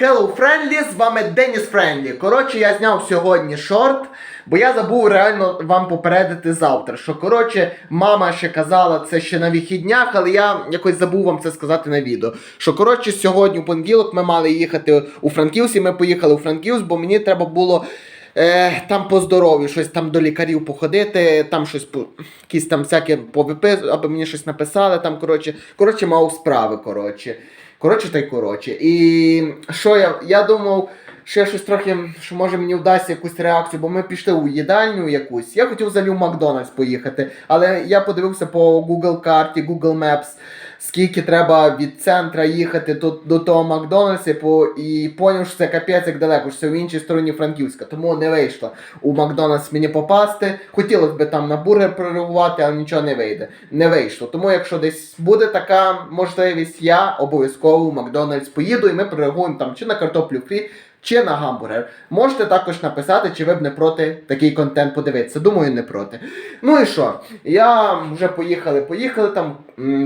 Hello Friendly, з вами Деніс Френдлі. Коротше, я зняв сьогодні шорт, бо я забув реально вам попередити завтра. Що коротше, мама ще казала це ще на вихіднях, але я якось забув вам це сказати на відео. Що коротше, сьогодні у понеділок ми мали їхати у Франківськ, і ми поїхали у Франківськ, бо мені треба було. Е, там по здоров'ю, щось там до лікарів походити, там щось якісь там всяке повиписувати, аби мені щось написали. Там, коротше, коротше, мав справи. Коротше. Коротше, та й коротше. І що я? Я думав, що я щось трохи, що може мені вдасться якусь реакцію, бо ми пішли у їдальню якусь. Я хотів взагалі в Макдональдс поїхати, але я подивився по Google карті, Google Maps, скільки треба від центра їхати до, до того Макдональдса, і по- і поняв, що це капець як далеко, що це в іншій стороні Франківська. Тому не вийшло у Макдональдс мені попасти. Хотілося б там на бургер прореагувати, але нічого не вийде. Не вийшло. Тому якщо десь буде така можливість, я обов'язково в Макдональдс поїду і ми прореагуємо там чи на картоплю фрі. Чи на гамбургер. Можете також написати, чи ви б не проти такий контент подивитися. Думаю, не проти. Ну і що? Я вже поїхали, поїхали там,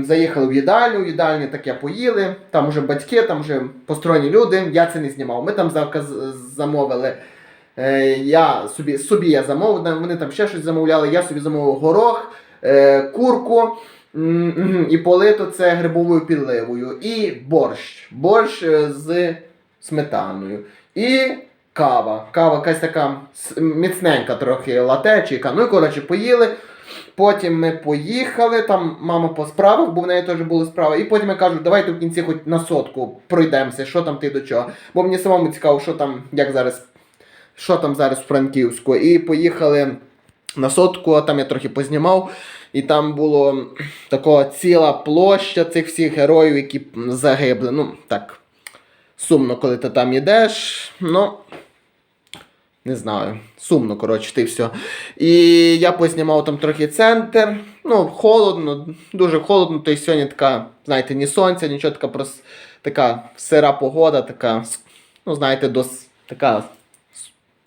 заїхали в їдальню, в їдальні таке поїли, там вже батьки, там вже посторонні люди. Я це не знімав. Ми там замовили. Е, я собі, собі я замовив, вони там ще щось замовляли, я собі замовив горох, е, курку. І полито це грибовою підливою. І борщ. Борщ е, з сметаною. І кава. Кава якась така міцненька трохи лате чи. Ну і коротше, поїли. Потім ми поїхали, там мама по справах, бо в неї теж були справи. І потім я кажу, давайте в кінці хоч на сотку пройдемося, що там ти до чого. Бо мені самому цікаво, що там, як зараз, що там зараз в Франківську. І поїхали на сотку, а там я трохи познімав. І там було така ціла площа цих всіх героїв, які загибли. Ну, так, сумно, коли ти там йдеш. Ну, не знаю. Сумно, коротше, ти все. І я познімав там трохи центр. Ну, холодно, дуже холодно. То й сьогодні така, знаєте, ні сонця, нічого така прос, така сира погода, така, ну, знаєте, дос, така.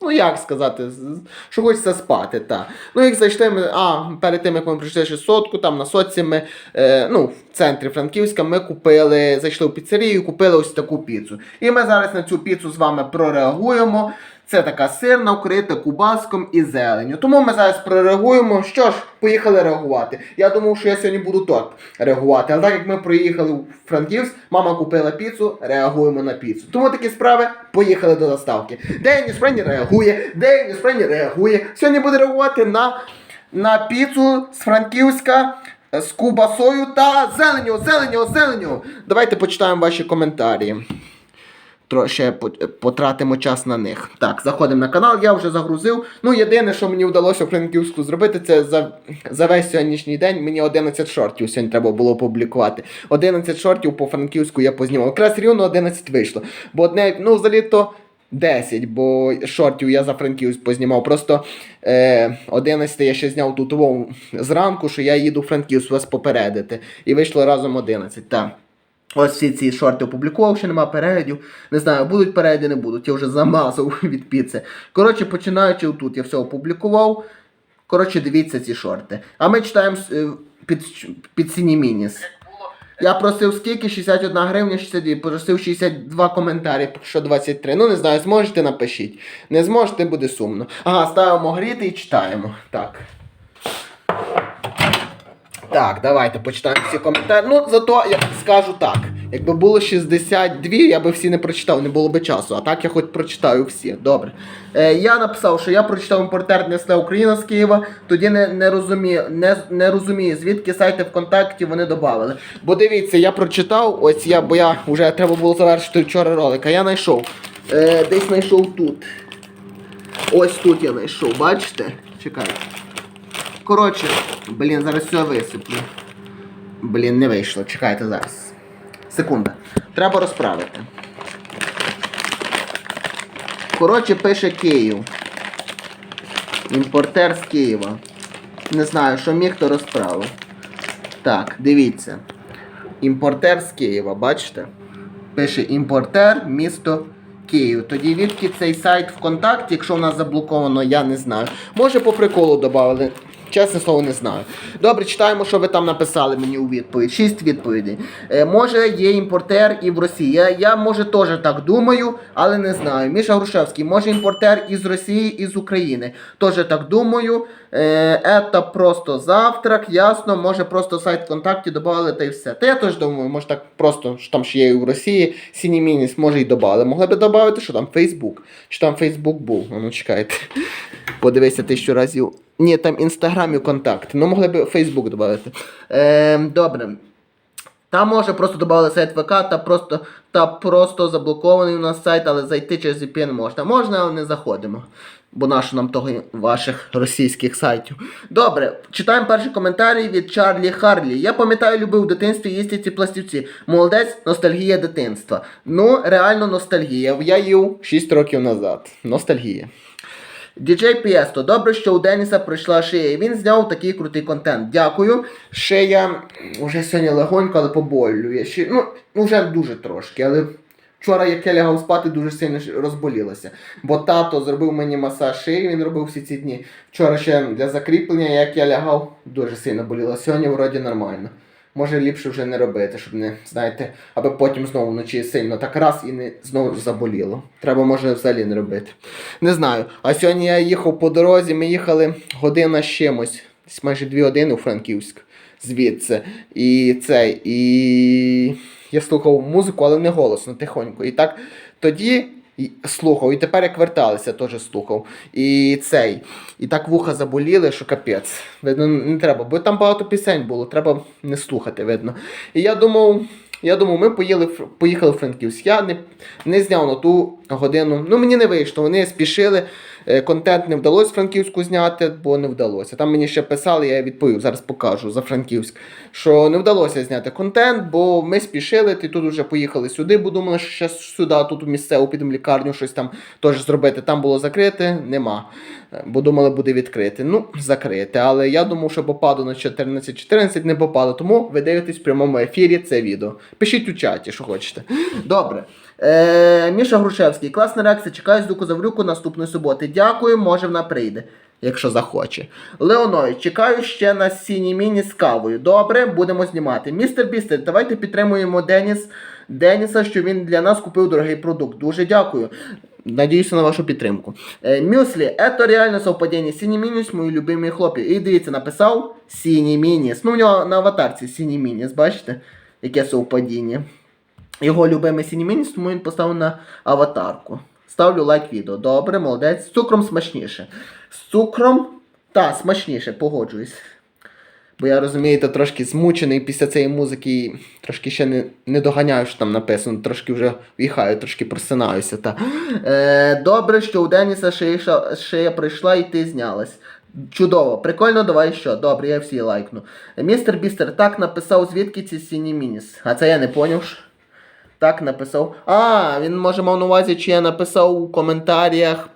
Ну, як сказати, що хочеться спати, та. Ну, як зайшли ми, а, перед тим, як ми прийшли ще сотку, там на соці ми, е, ну, в центрі Франківська, ми купили, зайшли в піцерію купили ось таку піцу. І ми зараз на цю піцу з вами прореагуємо. Це така сирна, вкрита кубаском і зеленню. Тому ми зараз прореагуємо. Що ж, поїхали реагувати. Я думав, що я сьогодні буду тут реагувати. Але так як ми приїхали у Франківськ, мама купила піцу, реагуємо на піцу. Тому такі справи поїхали до доставки. Деніс Френі реагує, Деніс Френі реагує. Сьогодні буде реагувати на, на піцу з Франківська. З кубасою та зеленю, зеленю, зеленю. Давайте почитаємо ваші коментарі. Трошки потратимо час на них. Так, заходимо на канал, я вже загрузив. Ну, єдине, що мені вдалося у Франківську зробити, це за, за весь сьогоднішній день мені 11 шортів сьогодні треба було опублікувати. 11 шортів по Франківську я познімав. Якраз рівно 11 вийшло. Бо одне, ну, взагалі то 10, бо шортів я за Франківськ познімав. Просто е, 11 я ще зняв тут зранку, що я їду у Франківськ вас попередити. І вийшло разом 11. Так. Ось всі ці шорти опублікував, ще нема переглядів. Не знаю, будуть перегляди, не будуть. Я вже замазав від піци. Коротше, починаючи тут, я все опублікував. Коротше, дивіться ці шорти. А ми читаємо е, під, під Сіні Мініс. Я просив скільки? 61 гривня, 62. Просив 62 коментарі, що 23. Ну не знаю, зможете напишіть. Не зможете, буде сумно. Ага, ставимо гріти і читаємо. Так. Так, давайте почитаємо всі коментарі. Ну, зато я скажу так. Якби було 62, я би всі не прочитав, не було би часу. А так я хоч прочитаю всі. Добре. Е, я написав, що я прочитав імпортер Несла Україна з Києва, тоді не, не розумію, не, не розумію, звідки сайти ВКонтакті вони додали. Бо дивіться, я прочитав, ось я, бо я вже треба було завершити вчора ролик, а я знайшов. Е, десь знайшов тут. Ось тут я знайшов, бачите? Чекайте. Коротше, блін, зараз все висиплю. Блін, не вийшло. Чекайте зараз. Секунда. Треба розправити. Коротше, пише Київ. Імпортер з Києва. Не знаю, що міг, то розправив. Так, дивіться. Імпортер з Києва, бачите? Пише імпортер, місто Київ. Тоді відки цей сайт ВКонтакті, якщо в нас заблоковано, я не знаю. Може по приколу додали. Чесне слово, не знаю. Добре, читаємо, що ви там написали мені у відповідь. Шість відповідей. Е, може, є імпортер і в Росії. Я, я може теж так думаю, але не знаю. Міша Грушевський, може імпортер із Росії і з України. Теж так думаю. Е, это просто завтрак, ясно, може просто сайт ВКонтакті додали та й все. Та я теж думаю, може так просто, що там ще є і в Росії, Сіні Мініс, може і додали. Могли б додати, що там Фейсбук. Чи там Фейсбук був? Ну чекайте. Подивися тисячу разів. Ні, там Інстаграм і контакт. Ну могли б Фейсбук додати. Е, добре. Там може просто додали сайт ВК та просто, та просто заблокований у нас сайт, але зайти через VPN можна. Можна, але не заходимо. Бо нащо нам того ваших російських сайтів. Добре, читаємо перший коментарі від Чарлі Харлі. Я пам'ятаю, любив в дитинстві їсти ці пластівці. Молодець, ностальгія дитинства. Ну, реально ностальгія. Я їв 6 років назад. Ностальгія. Діджей Піесто, добре, що у Деніса пройшла шия. і Він зняв такий крутий контент. Дякую. Шия вже сьогодні легонько, але поболює. Ще, ну, вже дуже трошки, але вчора, як я лягав спати, дуже сильно ж розболілося. Бо тато зробив мені масаж шиї, він робив всі ці дні. Вчора ще для закріплення, як я лягав, дуже сильно боліло. Сьогодні вроді нормально. Може ліпше вже не робити, щоб не, знаєте, аби потім знову вночі сильно так раз і не знову заболіло. Треба може взагалі не робити. Не знаю. А сьогодні я їхав по дорозі, ми їхали година з чимось, десь майже дві години у Франківськ звідси. І цей, і я слухав музику, але не голосно, тихонько. І так тоді і слухав, і тепер як верталися, теж слухав. І цей. І так вуха заболіли, що капець. Видно, не треба, бо там багато пісень було, треба не слухати, видно. І я думав. Я думав, ми поїли, поїхали в Франківськ. Я не, не зняв на ту годину. Ну мені не вийшло. Вони спішили. Е, Контент не вдалося Франківську зняти, бо не вдалося. Там мені ще писали, я відповів, зараз покажу за Франківськ, що не вдалося зняти контент, бо ми спішили, ти тут вже поїхали сюди, бо думали, що ще сюди, тут у місцеву підемо лікарню щось там теж зробити. Там було закрите, нема. Е, Бо думали, буде відкрити. Ну, закрите. Але я думав, що попаду на 14-14, не попаду. Тому ви дивитесь в прямому ефірі це відео. Пишіть у чаті, що хочете. Добре. Е, Міша Грушевський, класна реакція. Чекаю звуку Заврюку наступної суботи. Дякую, може вона прийде, якщо захоче. Леонович, чекаю ще на сіні міні з кавою. Добре, будемо знімати. Містер Бістер, давайте підтримуємо Деніс. Деніса, що він для нас купив дорогий продукт. Дуже дякую. Надіюся на вашу підтримку. Е, Мюслі, это реально совпадение. Синій мініс, мої любимі хлопці. І дивіться, написав Синій мініс. Ну, у нього на аватарці Синій мініс, бачите? Яке совпадіння. Його любимий синій мініс, тому він поставив на аватарку. Ставлю лайк відео. Добре, молодець. З цукром смачніше. З цукром, та, смачніше, погоджуюсь. Бо я розумієте, трошки змучений після цієї музики, трошки ще не, не доганяю, що там написано, трошки вже в'їхаю, трошки просинаюся. Та. Е, добре, що у Деніса шия, шия прийшла і ти знялась. Чудово, прикольно, давай що. Добре, я всі лайкну. Містер Бістер так написав, звідки ці сіні мініс. А це я не поняв. Так написав. А, він може мав на увазі, чи я написав у коментарях,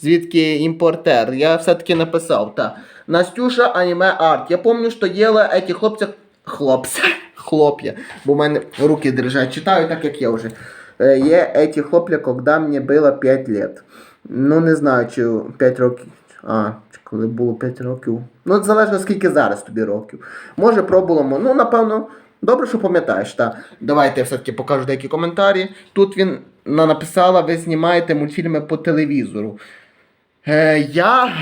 звідки імпортер. Я все-таки написав, так. Настюша аніме арт. Я пам'ятаю, що їла эти хлопці. Хлопці. Хлоп'я. Бо в мене руки дрижать. Читаю так, як я вже. Е, Є эти хлоп'я, коли мені було 5 лет. Ну, не знаю, чи 5 років. А, чи коли було 5 років. Ну, залежно скільки зараз тобі років. Може, пробувало, ну, напевно, добре, що пам'ятаєш. Та. Давайте я все-таки покажу деякі коментарі. Тут він написала, ви знімаєте мультфільми по телевізору. Е, я.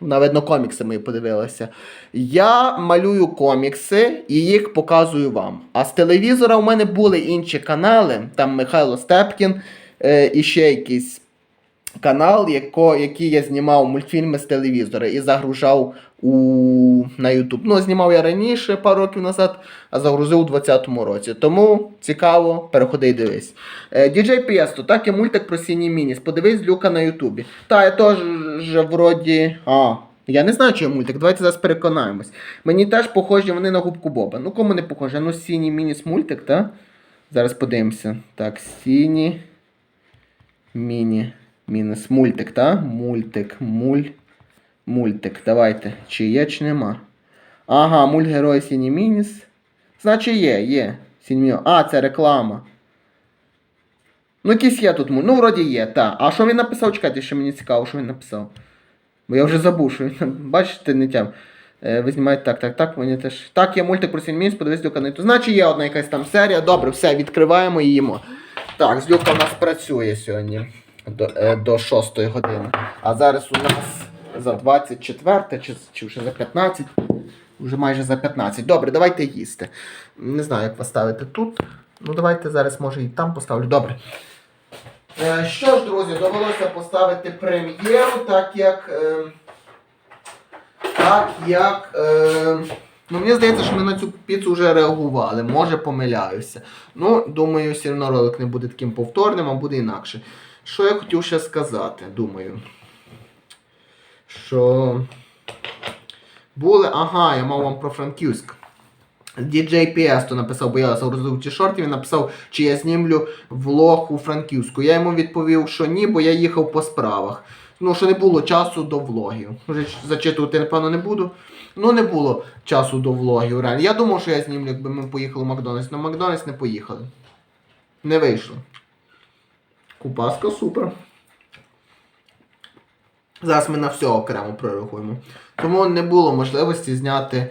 Вона, видно, комікси мої подивилася. Я малюю комікси і їх показую вам. А з телевізора у мене були інші канали, там Михайло Степкін е, і ще якийсь канал, яко, який я знімав мультфільми з телевізора і загружав у, на YouTube. Ну, знімав я раніше, пару років назад, а загрузив у 2020 році. Тому цікаво, переходи і дивись. Е, DJ Піесто, так і мультик про синій мініс. Подивись Люка на Ютубі. Та, я теж вроді. А, я не знаю, чи є мультик, давайте зараз переконаємось. Мені теж похожі вони на губку Боба. Ну, кому не похоже? Ну, синій мініс мультик, так? Зараз подивимося. Так, синій. Міні. Мінус мультик, так? Мультик, муль. Мультик. Давайте. Чи є, чи нема. Ага, мультгерой Сіні Мініс. Значить є, є. Сіні Мініс. А, це реклама. Ну, якийсь є тут муль. Ну, вроді є, так. А що він написав? Чекайте, ще мені цікаво, що він написав. Бо я вже забув, що він. Бачите, не тям. Е, ви знімаєте так, так, так, мені теж. Так, є мультик про сім'ї, подивись на YouTube. Значить є одна якась там серія. Добре, все, відкриваємо і їмо. Так, з у нас працює сьогодні до, е, до 6 години. А зараз у нас за 24 чи, чи вже за 15. Вже майже за 15. Добре, давайте їсти. Не знаю, як поставити тут. Ну, давайте зараз, може, і там поставлю. Добре. Е, що ж, друзі, довелося поставити прем'єру, так як. Е, так як. Е, ну, мені здається, що ми на цю піцу вже реагували. Може помиляюся. Ну, думаю, все одно ролик не буде таким повторним, а буде інакше. Що я хотів ще сказати, думаю. Що. Були. Ага, я мав вам про Франківськ. DJ PS то написав, бо я загрузив ті шорти, він написав, чи я знімлю влог у Франківську. Я йому відповів, що ні, бо я їхав по справах. Ну, що не було часу до влогів. Вже зачитувати, напевно, не буду. Ну, не було часу до влогів. Реально. Я думав, що я знімлю, якби ми поїхали в Макдональдс, але Макдональдс не поїхали. Не вийшло. Купаска супер. Зараз ми на все окремо прорахуємо. Тому не було можливості зняти.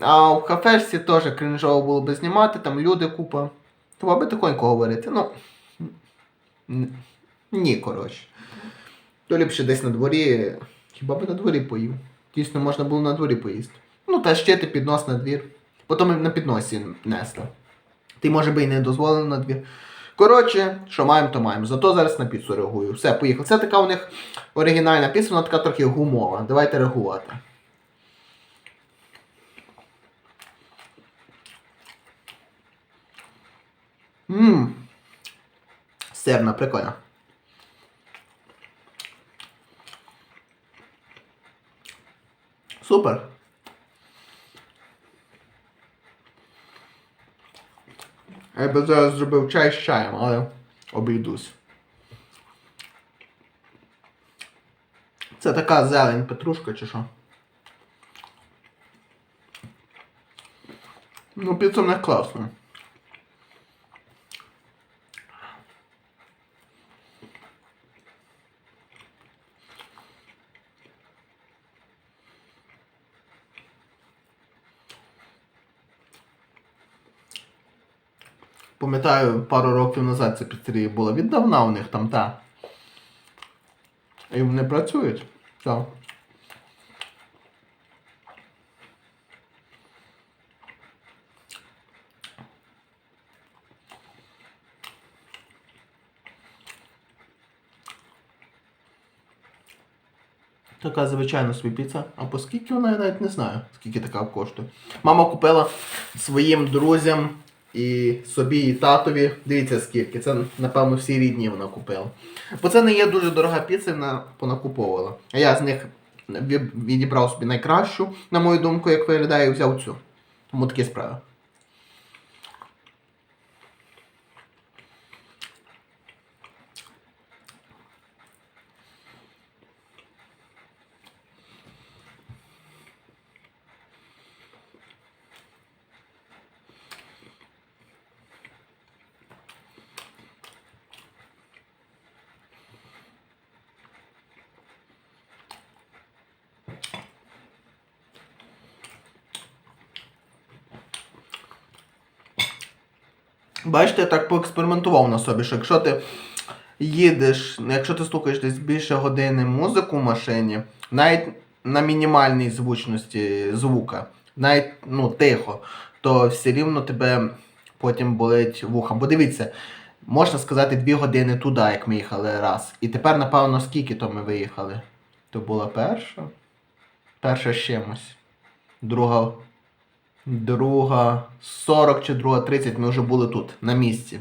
А в кафешці теж крінжово було би знімати, там люди купа. Треба би тихонько говорити. Ну. Ні, коротше. То ліпше десь на дворі. Хіба би на дворі поїв? Дійсно, можна було на дворі поїсти. Ну, та ще ти піднос на двір. Потім на підносі нести. Ти, може би, і не дозволено на двір. Коротше, що маємо, то маємо. Зато зараз на піцу реагую. Все, поїхали. Це така у них оригінальна піца, вона така трохи гумова. Давайте реагувати. Ммм. Сирна, прикольно. Супер. Я би зараз зробив чай з чаєм, але обійдусь. Це така зелень петрушка чи що? Ну, піца в Пам'ятаю, пару років назад ця піцерія була. Віддавна у них там, та. І вони працюють. Так. Така звичайна собі піца. А по скільки вона я навіть не знаю, скільки така коштує. Мама купила своїм друзям і собі, і татові. Дивіться скільки. Це, напевно, всі рідні вона купила. Бо це не є дуже дорога піца, вона понакуповувала. А я з них відібрав собі найкращу, на мою думку, як виглядає, і взяв цю. Тому такі справи. Бачите, я так поекспериментував на собі, що якщо ти їдеш, якщо ти слухаєш десь більше години музику в машині, навіть на мінімальній звучності звука, навіть ну, тихо, то все рівно тебе потім болить вуха. Бо дивіться, можна сказати, дві години туди, як ми їхали раз. І тепер, напевно, скільки то ми виїхали? То була перша? Перша з чимось. Друга Друга 40 чи друга 30 ми вже були тут, на місці.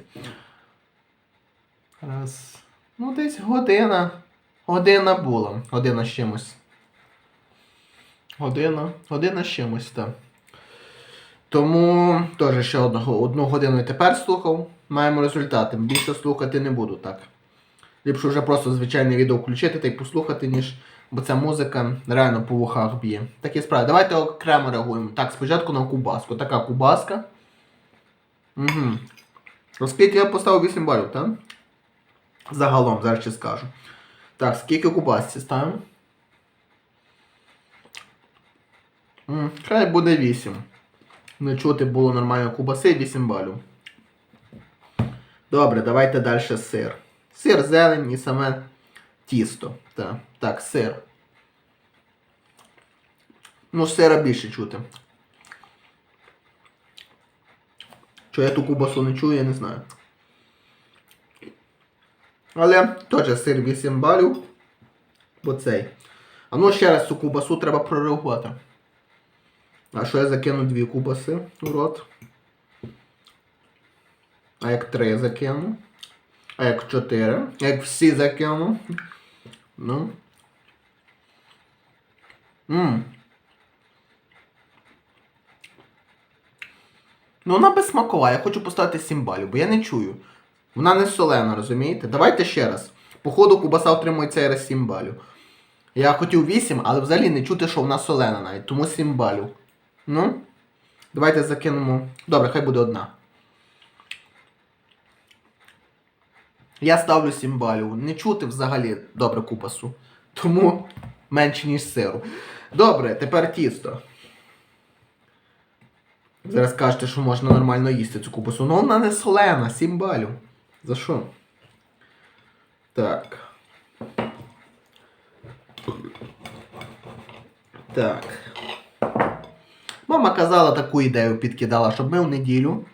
Раз. Ну, десь година. Година була. Година з чимось. Година. Година з чимось, так. Тому теж ще одну, одну годину і тепер слухав. Маємо результати. Більше слухати не буду так. Ліпше вже просто звичайне відео включити та й послухати, ніж. Бо ця музика реально по вухах б'є. Такі справи. Давайте окремо реагуємо. Так, спочатку на кубаску. Така кубаска. Угу. Оскільки я поставив 8 балів, так? Загалом, зараз ще скажу. Так, скільки кубасці ставимо? Хай буде 8. Не чути було нормально кубаси 8 балів. Добре, давайте далі сир. Сир, зелень і саме тісто. Так, так сир. Ну, сира більше чути. Що я ту кубасу не чую, я не знаю. Але теж сир 8 балів. Бо цей. А ну ще раз цю кубасу треба прореагувати. А що я закину дві кубаси у рот? А як три закину? А як чотири? А як всі закину? Ну. Ммм. Ну вона безсмакова, я хочу поставити 7 балів, бо я не чую. Вона не солена, розумієте? Давайте ще раз. Походу кубаса отримує цей раз 7 балів. Я хотів 8, але взагалі не чути, що вона солена навіть, тому 7 балів. Ну, давайте закинемо. Добре, хай буде одна. Я ставлю 7 балів. Не чути взагалі добре кубасу. Тому менше, ніж сиру. Добре, тепер тісто. Зараз кажете, що можна нормально їсти цю кубасу. Ну вона не солена, 7 балів. За що? Так. Так. Мама казала таку ідею підкидала, щоб ми в неділю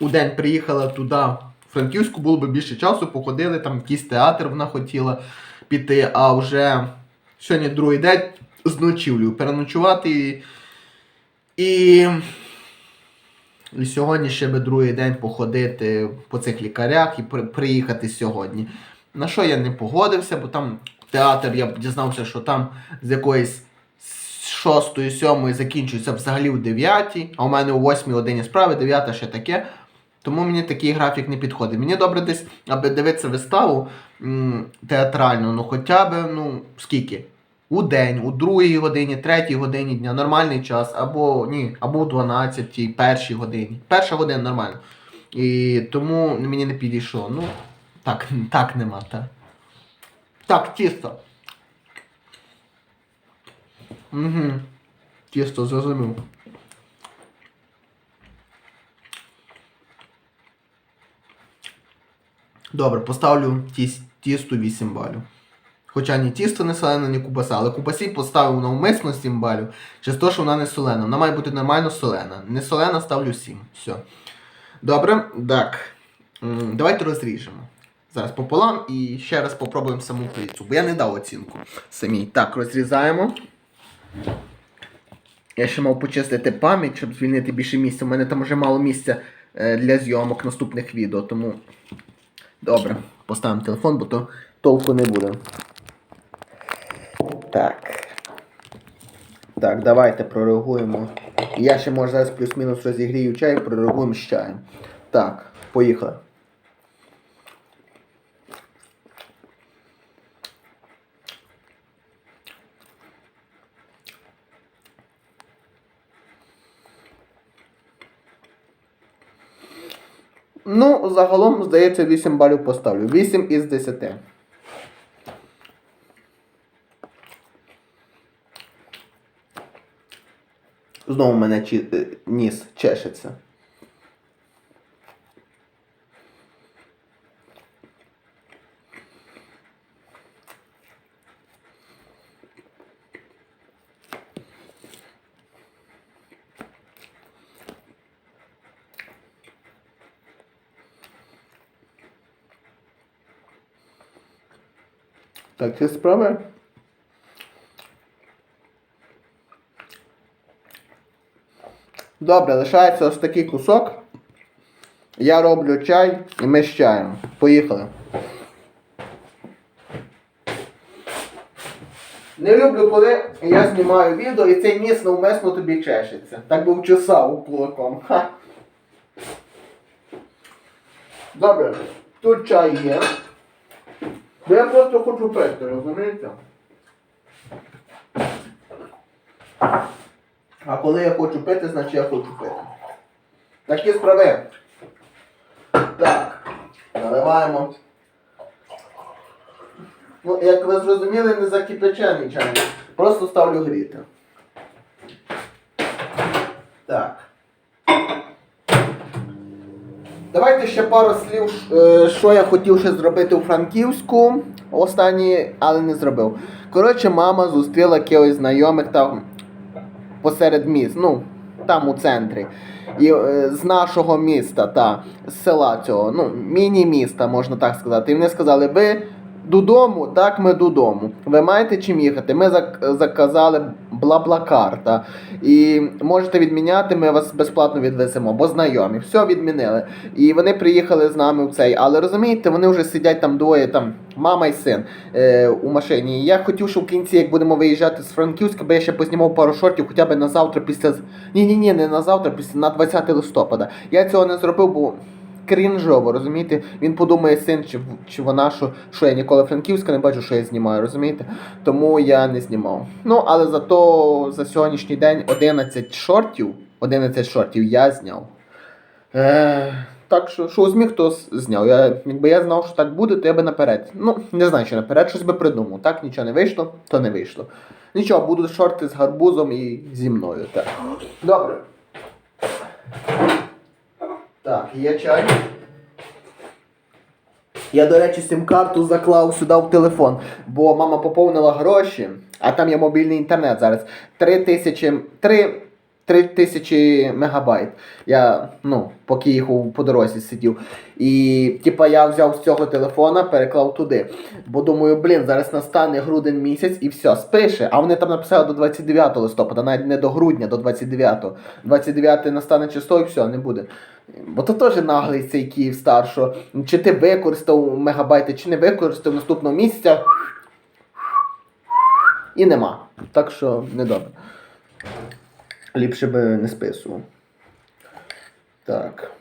у день приїхали туди, Франківську, було б більше часу, походили, там якийсь театр вона хотіла піти, а вже сьогодні другий день з ночівлею переночувати. І, і, сьогодні ще би другий день походити по цих лікарях і при, приїхати сьогодні. На що я не погодився, бо там театр, я дізнався, що там з якоїсь з 6 7 закінчується взагалі в 9, а у мене о 8 годині справи, 9 ще таке. Тому мені такий графік не підходить. Мені добре десь, аби дивитися виставу театральну, ну хоча б, ну, скільки? У день, у другій годині, третій годині дня, нормальний час, або ні, або у 12-й, першій годині. Перша година нормально. І тому мені не підійшло. Ну, так, так нема, так. Так, тісто. Угу. Тісто зрозумів. Добре, поставлю тіс, тісту 8 балів. Хоча ні тісто не солене, ні кубаса, але кубасі поставив навмисно 7 балів. Через те, що вона не солена. Вона має бути нормально солена. Не солена ставлю 7. Все. Добре, так. Давайте розріжемо. Зараз пополам і ще раз попробуємо саму пиццу, бо я не дав оцінку самій. Так, розрізаємо. Я ще мав почистити пам'ять, щоб звільнити більше місця. У мене там вже мало місця е, для зйомок наступних відео, тому. Добре, поставимо телефон, бо то толку не буде. Так. Так, давайте прореагуємо. Я ще може зараз плюс-мінус розігрію чай, прореагуємо з чаєм. Так, поїхали. Ну, загалом, здається, 8 балів поставлю. 8 із 10. Знову мене чі... е, ніс чешеться. Так, ці справи. Добре, лишається ось такий кусок. Я роблю чай і ми з чаєм. Поїхали. Не люблю, коли я знімаю відео і цей ніс навмисно тобі чешеться. Так би вчесав кулаком. Ха. Добре, тут чай є. Бо я просто хочу пити, розумієте? А коли я хочу пити, значить я хочу пити. Такі справи. Так, наливаємо. Ну, як ви зрозуміли, не закипячений чайник. Просто ставлю гріти. Давайте ще пару слів, е, що я хотів ще зробити у Франківську. Останні, але не зробив. Коротше, мама зустріла якихось знайомих там посеред міст, ну, там у центрі. І е, з нашого міста, та, з села цього, ну, міні-міста, можна так сказати. І вони сказали, ви додому, так ми додому. Ви маєте чим їхати? Ми зак- заказали бла-бла-кар, та, і можете відміняти, ми вас безплатно відвеземо, бо знайомі. Все відмінили. І вони приїхали з нами в цей. Але розумієте, вони вже сидять там двоє, там мама і син е, у машині. І я хотів, що в кінці, як будемо виїжджати з Франківська, би я ще познімав пару шортів, хоча б на завтра після. з- Ні, ні, ні, не на завтра, після на 20 листопада. Я цього не зробив, бо. Крінжово, розумієте? Він подумає син чи, чи вона, що, що я ніколи Франківська не бачу, що я знімаю, розумієте? Тому я не знімав. Ну, але зато за сьогоднішній день 11 шортів, 11 шортів я зняв. Е, так що, що зміг, то зняв. Я, якби я знав, що так буде, то я би наперед. Ну, не знаю, що наперед, щось би придумав. Так, нічого не вийшло, то не вийшло. Нічого, будуть шорти з гарбузом і зі мною. Так. Добре. Так, є чай. Я, до речі, сім-карту заклав сюди в телефон, бо мама поповнила гроші, а там є мобільний інтернет зараз. 3 тисячі. 3, 3 тисячі мегабайт. Я, ну, поки їхав по дорозі сидів. І, типа, я взяв з цього телефона, переклав туди. Бо думаю, блін, зараз настане грудень місяць і все, спише. А вони там написали до 29 листопада, навіть не до грудня, до 29. 29 настане число і все, не буде. Бо то теж наглий цей Київ стар, чи ти використав мегабайти, чи не використав наступного місяця. І нема. Так що недобре. Ліпше би не списував. Так.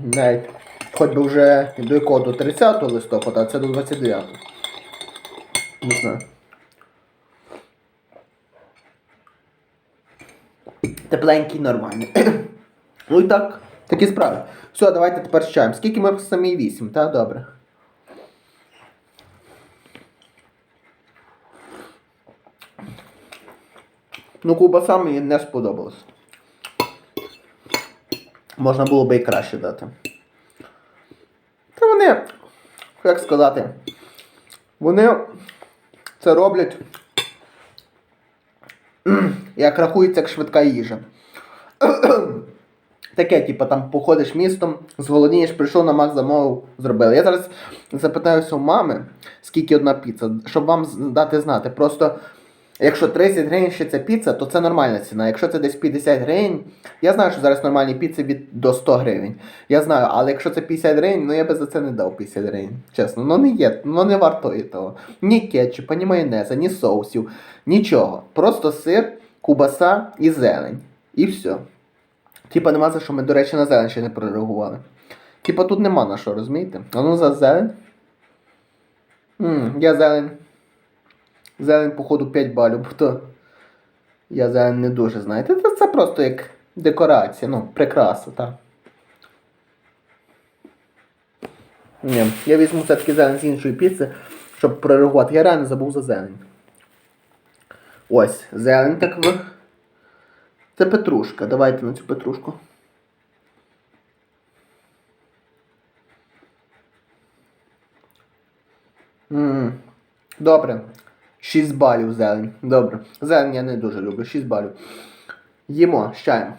Навіть хоч би вже до якого до 30 листопада, а це до 29. Не знаю. Тепленький, нормальний. ну і так, такі справи. Все, давайте тепер з чаєм. Скільки ми самі 8, так? Добре. Ну, кубаса мені не сподобалось. Можна було би і краще дати. Та вони, як сказати, вони це роблять, як рахується як швидка їжа. Таке, типу, там походиш містом, зголоднієш, прийшов на мак, замовив, зробили. Я зараз запитаюся у мами, скільки одна піца, щоб вам дати знати. Просто, якщо 30 гривень ще ця піца, то це нормальна ціна. Якщо це десь 50 гривень, я знаю, що зараз нормальні піци від до 100 гривень. Я знаю, але якщо це 50 гривень, ну я би за це не дав 50 гривень. Чесно, ну не є, ну не вартує того. Ні кетчупа, ні майонеза, ні соусів, нічого. Просто сир, кубаса і зелень. І все. Типа нема за що ми, до речі, на зелень ще не прореагували. Типа тут нема на що, розумієте? А ну за зелень. м я зелень. Зелень, походу, 5 балів, бо то я зелень не дуже, знаєте. Це, це просто як декорація, ну, прикраса, так. Ні, я візьму все-таки зелень з іншої піци, щоб прореагувати. Я реально забув за зелень. Ось, зелень так в. Це петрушка. Давайте на цю петрушку. м Добре. 6 балів зелень. Добре. Зелень я не дуже люблю. 6 балів. Їмо з.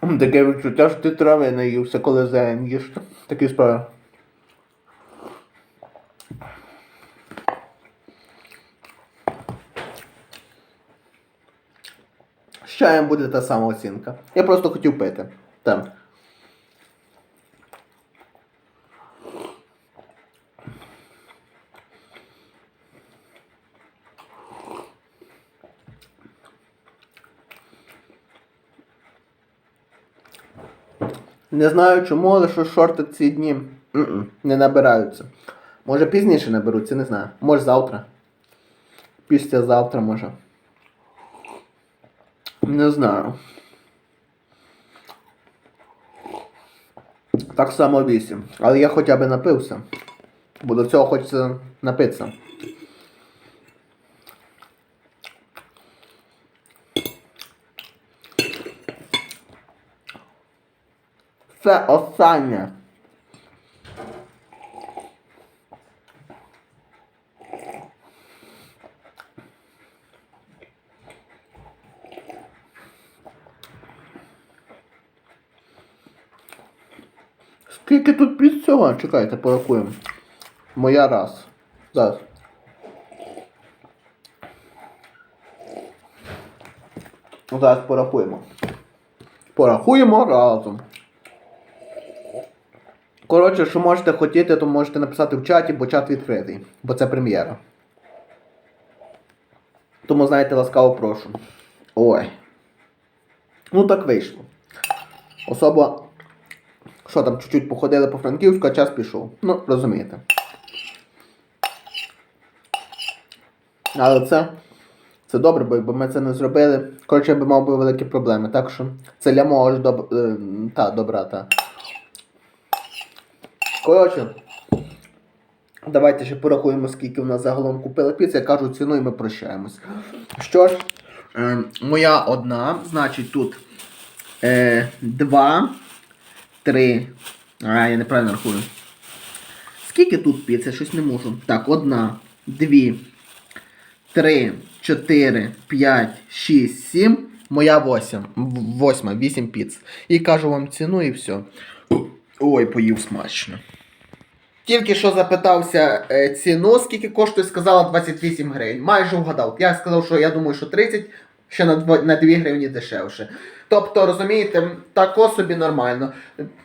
Таке відчуття, що ти трави наївся, коли зелень їш. Такі справи. З чаєм буде та сама оцінка. Я просто хотів пити. Там. Не знаю чому, але що шорти ці дні не набираються. Може пізніше наберуться, не знаю. Може завтра. Післязавтра може. Не знаю. Так само 8. Але я хоча б напився. Бо до цього хочеться напитися. Це останнє. Скільки тут під цього? Чекайте, порахуємо. Моя раз. Зараз. Зараз порахуємо. Порахуємо разом. Коротше, що можете хотіти, то можете написати в чаті, бо чат відкритий. Бо це прем'єра. Тому, знаєте, ласкаво прошу. Ой. Ну так вийшло. Особа. Що там, чуть-чуть походили по Франківську, а час пішов. Ну, розумієте. Але це. Це добре, бо якби ми це не зробили. Коротше, я би мав би великі проблеми. Так що це для мого ж доб... е, та, добра, та. Коротше. Давайте ще порахуємо, скільки в нас загалом купили піци. Я кажу ціну і ми прощаємось. Що ж, е, моя одна, значить тут е, два, три. А, я неправильно рахую. Скільки тут піци? Щось не можу. Так, одна, дві, три, чотири, п'ять, шість, сім. Моя восьм. Восьма, вісім піц. І кажу вам ціну і все. Ой, поїв смачно. Тільки що запитався е, ціну, скільки коштує, сказала 28 гривень. Майже вгадав. Я сказав, що я думаю, що 30, ще на 2, на 2 гривні дешевше. Тобто, розумієте, тако собі нормально.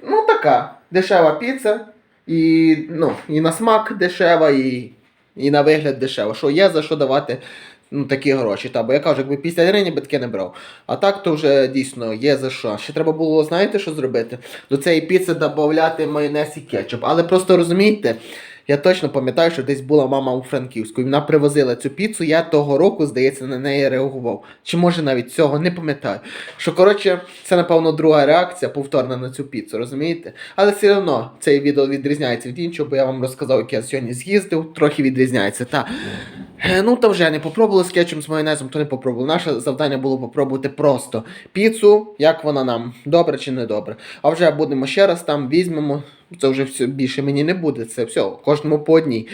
Ну, така дешева піца, і, ну, і на смак дешева, і, і на вигляд дешева. Що є за що давати ну, такі гроші. Та, бо я кажу, якби 50 гривень би таке не брав. А так то вже дійсно є за що. Ще треба було, знаєте, що зробити? До цієї піци додати майонез і кетчуп. Але просто розумієте, я точно пам'ятаю, що десь була мама у Франківську, вона привозила цю піцу, я того року, здається, на неї реагував. Чи може навіть цього, не пам'ятаю. Що, коротше, це, напевно, друга реакція, повторна на цю піцу, розумієте? Але все одно цей відео відрізняється від іншого, бо я вам розказав, як я сьогодні з'їздив, трохи відрізняється. Та. Е, Ну, то вже не попробували з кетчупом, з майонезом, то не попробували. Наше завдання було попробувати просто піцу, як вона нам, добре чи не добре. А вже будемо ще раз там візьмемо. Це вже все більше мені не буде. Це все, кожному по одній.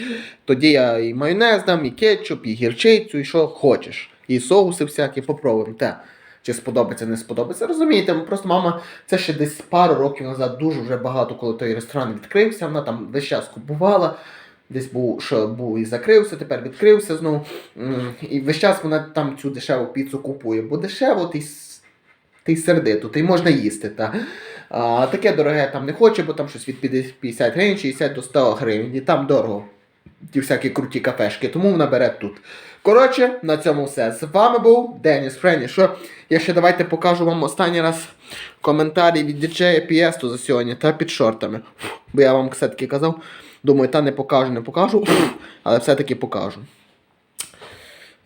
Тоді я і майонез дам, і кетчуп, і гірчицю, і що хочеш. І соуси всякі попробуємо. Та. Чи сподобається, не сподобається. Розумієте, просто мама, це ще десь пару років назад, дуже вже багато, коли той ресторан відкрився, вона там весь час купувала. Десь був, що був і закрився, тепер відкрився знову. І весь час вона там цю дешеву піцу купує. Бо дешево, ти, ти сердито, ти можна їсти. Та. А таке дороге там не хоче, бо там щось від 50 гривень, 60 до 100 гривень. І там дорого. Ті всякі круті кафешки, тому вона бере тут. Коротше, на цьому все. З вами був Деніс Френі. Що я ще давайте покажу вам останній раз коментарі від DJ Піесту за сьогодні та під шортами. Бо я вам все-таки казав. Думаю, та не покажу, не покажу, але все-таки покажу.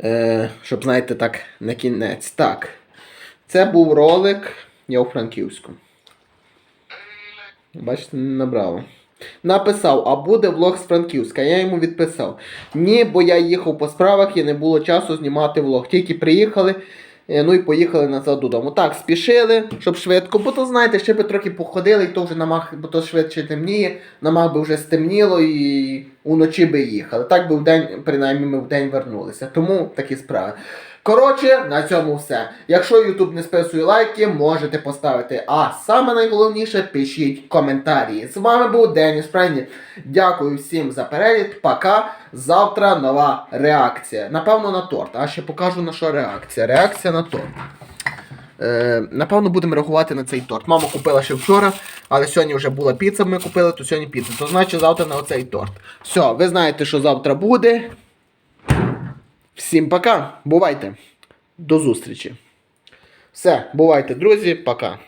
Е, щоб, знаєте, так, на кінець. Так. Це був ролик. Я у Франківську. Бачите, не набрало. Написав, а буде влог з Франківська. Я йому відписав. Ні, бо я їхав по справах і не було часу знімати влог. Тільки приїхали, е, ну і поїхали назад додому. Так, спішили, щоб швидко, бо то знаєте, ще би трохи походили, і то вже намах, бо то швидше темніє, намах би вже стемніло і уночі би їхали. Так би в день, принаймні, ми в день вернулися. Тому такі справи. Коротше, на цьому все. Якщо YouTube не списує лайки, можете поставити. А саме найголовніше пишіть коментарі. З вами був Деніс Френді. Дякую всім за перегляд. Пока. Завтра нова реакція. Напевно, на торт. А ще покажу на що реакція. Реакція на торт. Е, напевно, будемо реагувати на цей торт. Мама купила ще вчора, але сьогодні вже була піца, ми купили, то сьогодні піца. То значить завтра на оцей торт. Все, ви знаєте, що завтра буде. Всім пока. Бувайте. До зустрічі. Все, бувайте, друзі, пока.